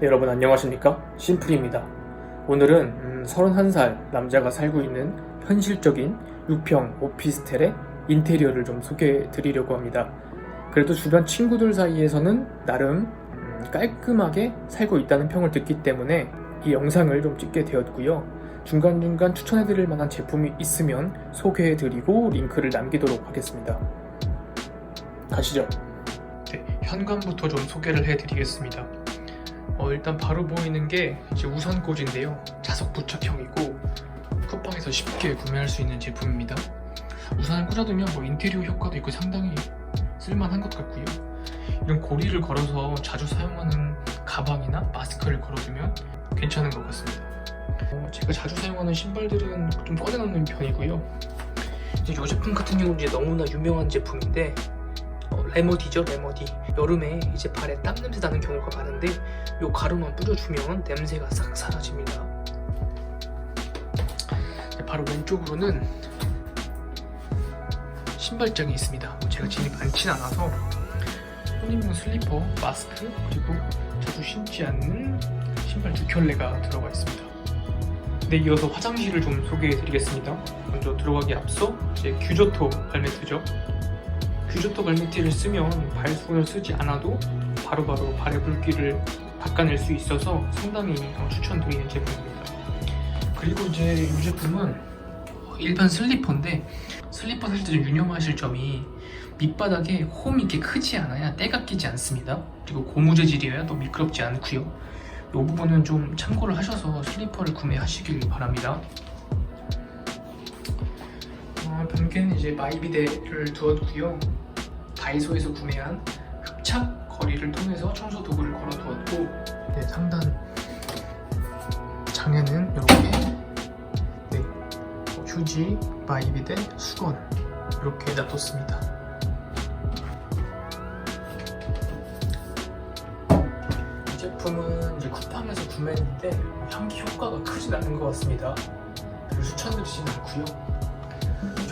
네, 여러분 안녕하십니까? 심플입니다. 오늘은 음, 31살 남자가 살고 있는 현실적인 6평 오피스텔의 인테리어를 좀 소개해 드리려고 합니다. 그래도 주변 친구들 사이에서는 나름 음, 깔끔하게 살고 있다는 평을 듣기 때문에 이 영상을 좀 찍게 되었고요. 중간중간 추천해 드릴 만한 제품이 있으면 소개해 드리고 링크를 남기도록 하겠습니다. 가시죠. 네, 현관부터 좀 소개를 해 드리겠습니다. 어, 일단 바로 보이는 게 이제 우선 꽂인데요. 자석 부착형이고 쿠팡에서 쉽게 구매할 수 있는 제품입니다. 우산을 꽂아두면 뭐 인테리어 효과도 있고 상당히 쓸만한 것 같고요. 이런 고리를 걸어서 자주 사용하는 가방이나 마스크를 걸어두면 괜찮은 것 같습니다. 어, 제가 자주 사용하는 신발들은 좀 꺼내놓는 편이고요. 이제 이 제품 같은 경우는 이제 너무나 유명한 제품인데 어, 레모디죠 레모디. 여름에 이제 발에 땀 냄새 나는 경우가 많은데 요 가루만 뿌려주면 냄새가 싹 사라집니다. 네, 바로 왼쪽으로는 신발장이 있습니다. 뭐 제가 짐이 많진 않아서 손님용 슬리퍼, 마스크 그리고 자주 신지 않는 신발 두 켤레가 들어가 있습니다. 네, 이어서 화장실을 좀 소개해 드리겠습니다. 먼저 들어가기 앞서 이제 규조토 발매트죠 규조토 발매트를 쓰면 발수건을 쓰지 않아도 바로바로 발의 붉기를 닦아낼 수 있어서 상당히 추천드리는 제품입니다. 그리고 이제 이 제품은 일반 슬리퍼인데 슬리퍼 살때좀 유념하실 점이 밑바닥에 홈이 이렇게 크지 않아야 때가 끼지 않습니다. 그리고 고무 재질이어야 또 미끄럽지 않고요. 이 부분은 좀 참고를 하셔서 슬리퍼를 구매하시길 바랍니다. 어, 변기는 이제 마이비데를 두었고요. 다이소에서 구매한 흡착 거리를 통해서 청소 도구를 걸어 두었고 네, 상단 장에는 이렇게 네, 어, 휴지, 마이비데, 수건 이렇게 놔뒀습니다. 이 제품은 이제 쿠팡에서 구매했는데 향기 효과가 크진 않은 것 같습니다. 별로 추천드리지는 않고요.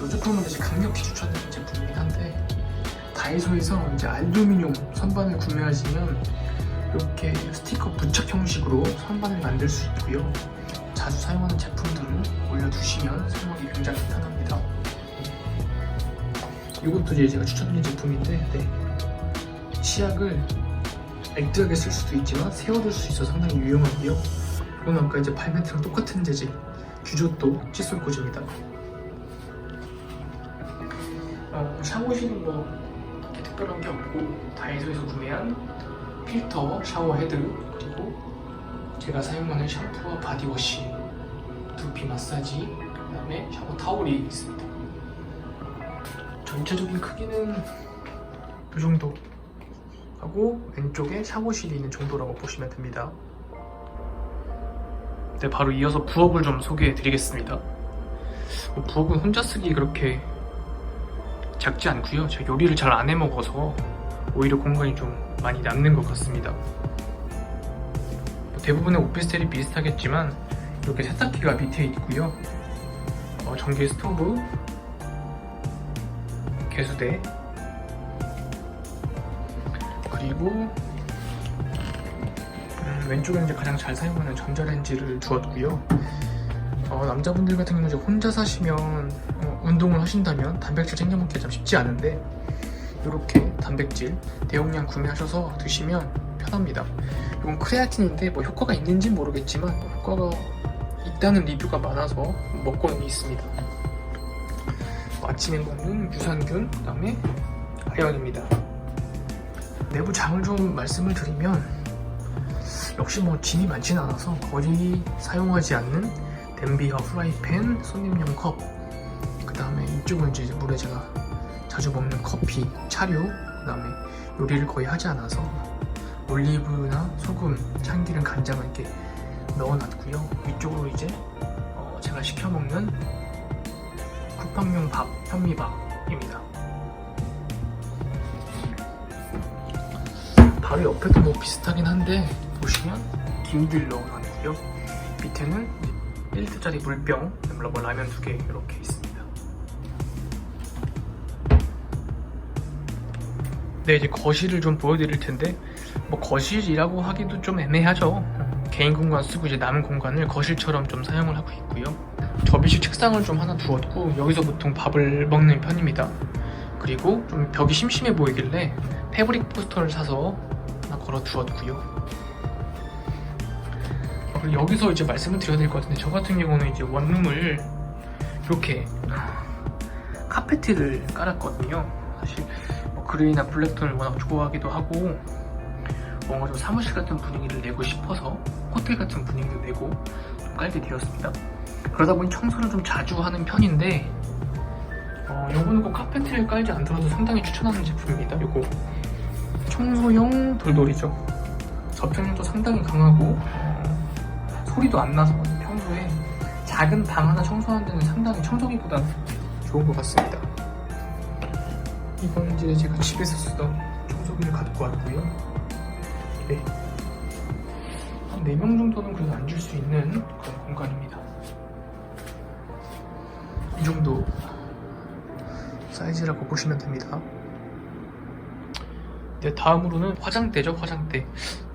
이 제품은 이제 강력히 추천드리는 제품이긴 한데 다이소에서 이제 알루미늄 선반을 구매하시면 이렇게 스티커 부착 형식으로 선반을 만들 수 있고요. 자주 사용하는 제품들을 올려두시면 사용하기 굉장히 편합니다. 이것도 이제 제가 추천드린 제품인데 네. 치약을 액들하게 쓸 수도 있지만 세워둘 수 있어 상당히 유용하고요. 이건 아까 이제 발매트랑 똑같은 재질 규조도 칫솔 꽂입니다. 어, 샤워실은 뭐 특별한 게 없고 다이소에서 구매한 필터 샤워 헤드 그리고 제가 사용하는 샴푸와 바디워시 두피 마사지 그다음에 샤워 타올이 있습니다. 전체적인 크기는 이 정도 하고 왼쪽에 샤워실이 있는 정도라고 보시면 됩니다. 네, 바로 이어서 부엌을 좀 소개해 드리겠습니다. 어, 부엌은 혼자 쓰기 그렇게 작지 않고요. 제가 요리를 잘 안 해 먹어서 오히려 공간이 좀 많이 남는 것 같습니다. 뭐 대부분의 오피스텔이 비슷하겠지만 이렇게 세탁기가 밑에 있고요. 어, 전기 스토브, 개수대, 그리고 음, 왼쪽에 이제 가장 잘 사용하는 전자레인지를 두었고요. 어, 남자분들 같은 경우는 혼자 사시면 어, 운동을 하신다면 단백질 챙겨 먹기가 참 쉽지 않은데 이렇게 단백질 대용량 구매하셔서 드시면 편합니다. 이건 크레아틴인데 뭐 효과가 있는지 모르겠지만 효과가 있다는 리뷰가 많아서 먹고는 있습니다. 아침에 먹는 유산균 그다음에 아연입니다. 내부 장을 좀 말씀을 드리면 역시 뭐 짐이 많지는 않아서 거의 사용하지 않는 냄비와 프라이팬, 손님용 컵, 그 다음에 이쪽은 이제 물에 제가 자주 먹는 커피, 차류, 그 다음에 요리를 거의 하지 않아서 올리브나 소금, 참기름, 간장을 이렇게 넣어놨고요. 위쪽으로 이제 어, 제가 시켜 먹는 쿠팡용 밥, 현미밥입니다. 바로 옆에도 뭐 비슷하긴 한데 보시면 김들 넣어놨고요. 밑에는 1리터짜리 물병, 뭐 라면 두 개 이렇게 네, 이제 거실을 좀 보여드릴 텐데 뭐 거실이라고 하기도 좀 애매하죠. 개인 공간 쓰고 이제 남은 공간을 거실처럼 좀 사용을 하고 있고요. 접이식 책상을 좀 하나 두었고 여기서 보통 밥을 먹는 편입니다. 그리고 좀 벽이 심심해 보이길래 패브릭 포스터를 사서 하나 걸어 두었고요. 여기서 이제 말씀을 드려야 될 것 같은데 저 같은 경우는 이제 원룸을 이렇게 카페트를 깔았거든요. 사실 뭐 그레이나 블랙 톤을 워낙 좋아하기도 하고 뭔가 좀 사무실 같은 분위기를 내고 싶어서 호텔 같은 분위기를 내고 좀 깔게 되었습니다. 그러다 보니 청소를 좀 자주 하는 편인데 어, 요거는 꼭 카페트를 깔지 않더라도 상당히 추천하는 제품입니다. 요거 청소용 돌돌이죠. 접착력도 상당히 강하고 어, 소리도 안 나서 평소에 작은 방 하나 청소하는 데는 상당히 청소기보다 좋은 것 같습니다. 이건 이제 제가 집에서 쓰던 청소기를 갖고 왔고요. 네. 한 4명 정도는 그래도 앉을 수 있는 그런 공간입니다. 이 정도 사이즈라고 보시면 됩니다. 네, 다음으로는 화장대죠, 화장대.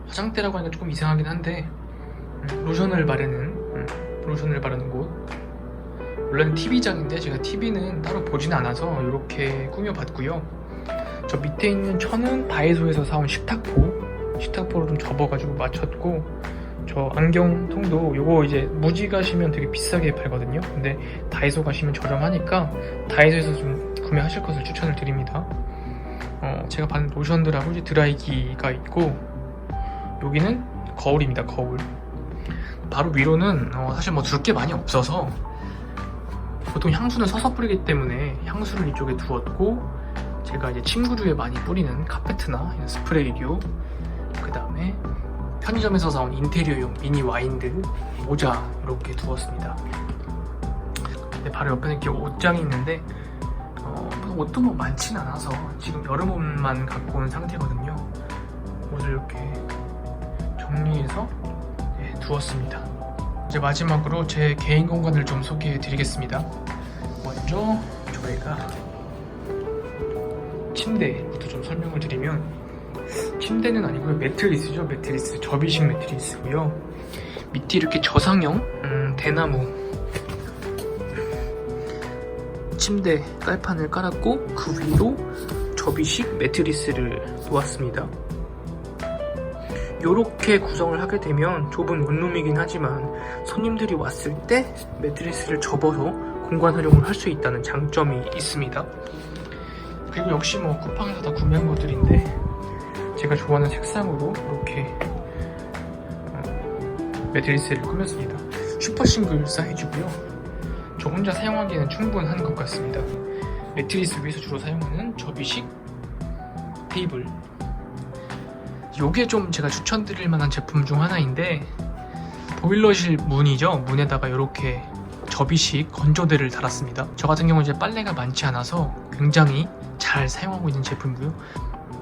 화장대라고 하니까 조금 이상하긴 한데, 음, 로션을 바르는, 음, 로션을 바르는 곳. 원래는 TV장인데 제가 TV는 따로 보진 않아서 이렇게 꾸며봤고요. 저 밑에 있는 천은 다이소에서 사온 식탁포, 식탁포로 좀 접어가지고 맞췄고, 저 안경통도 요거 이제 무지 가시면 되게 비싸게 팔거든요. 근데 다이소 가시면 저렴하니까 다이소에서 좀 구매하실 것을 추천을 드립니다. 어, 제가 받은 로션들하고 이제 드라이기가 있고 여기는 거울입니다. 거울. 바로 위로는 어, 사실 뭐 둘 게 많이 없어서 보통 향수는 서서 뿌리기 때문에 향수를 이쪽에 두었고 제가 이제 침구류에 많이 뿌리는 카페트나 스프레이류 그 다음에 편의점에서 사온 인테리어용 미니 와인들 모자 이렇게 두었습니다. 바로 옆에는 이렇게 옷장이 있는데 어, 옷도 뭐 많진 않아서 지금 여름 옷만 갖고 온 상태거든요. 옷을 이렇게 정리해서 네, 두었습니다. 이제 마지막으로 제 개인 공간을 좀 소개해 드리겠습니다. 먼저 저희가 침대부터 좀 설명을 드리면 침대는 아니고요. 매트리스죠. 매트리스 접이식 매트리스고요. 밑에 이렇게 저상형 음, 대나무 침대 깔판을 깔았고 그 위로 접이식 매트리스를 놓았습니다 이렇게 구성을 하게 되면 좁은 원룸이긴 하지만 손님들이 왔을 때 매트리스를 접어서 공간 활용을 할 수 있다는 장점이 있습니다 그리고 역시 뭐 쿠팡에서 다 구매한 것들인데 제가 좋아하는 색상으로 이렇게 어, 매트리스를 꾸몄습니다. 슈퍼 싱글 사이즈고요. 저 혼자 사용하기에는 충분한 것 같습니다. 매트리스 위에서 주로 사용하는 접이식 테이블. 요게 좀 제가 추천드릴 만한 제품 중 하나인데 보일러실 문이죠. 문에다가 이렇게 접이식 건조대를 달았습니다. 저 같은 경우는 이제 빨래가 많지 않아서 굉장히 잘 사용하고 있는 제품이고요.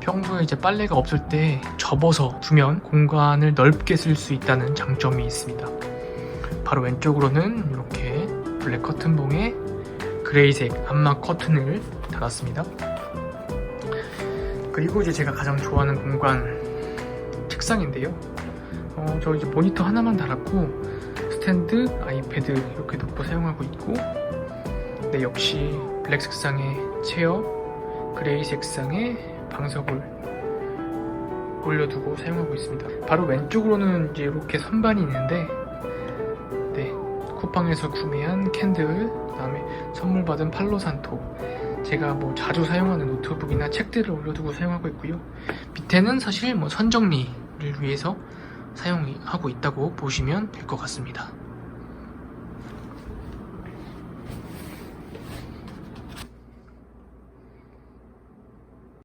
평소에 이제 빨래가 없을 때 접어서 두면 공간을 넓게 쓸 수 있다는 장점이 있습니다. 바로 왼쪽으로는 이렇게 블랙 커튼봉에 그레이색 암막 커튼을 달았습니다. 그리고 이제 제가 가장 좋아하는 공간 책상인데요. 어, 저 이제 모니터 하나만 달았고 스탠드, 아이패드 이렇게 놓고 사용하고 있고 네, 역시 블랙 색상의 체어, 그레이 색상의 방석을 올려두고 사용하고 있습니다. 바로 왼쪽으로는 이제 이렇게 선반이 있는데 네, 쿠팡에서 구매한 캔들, 그다음에 선물 받은 팔로산토 제가 뭐 자주 사용하는 노트북이나 책들을 올려두고 사용하고 있고요. 밑에는 사실 뭐 선정리를 위해서 사용하고 있다고 보시면 될 것 같습니다.